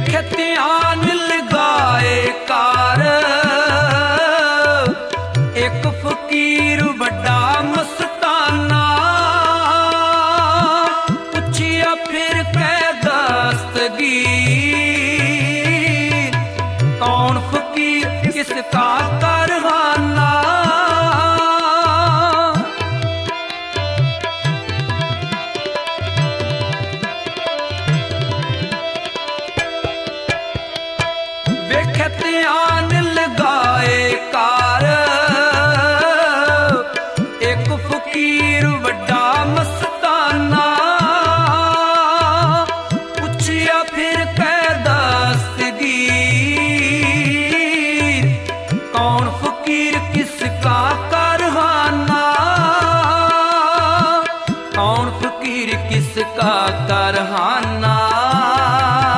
ਵੇਖ ਧਿਆਨ ਲਗਾਏ ਕਰ ਇੱਕ ਫਕੀਰ ਵੱਡਾ ਮਸਤਾਨਾ। ਪੁੱਛਿਆ ਫਿਰ ਕਹਿ ਦਸਤਗੀਰ। ਸਿੱਖ ਧਿਆਨ ਇੱਕ ਫਕੀਰ ਵੱਡਾ ਮਸਤਾਨਾ। ਪੁੱਛਿਆ ਫਿਰ ਕਹਿ ਕੌਣ ਫਕੀਰ ਕਿਸ ਕਰਹਾਨਾ? ਕੌਣ ਫਕੀਰ ਕਿਸ ਕਾ ਕਰਹਾਨਾ?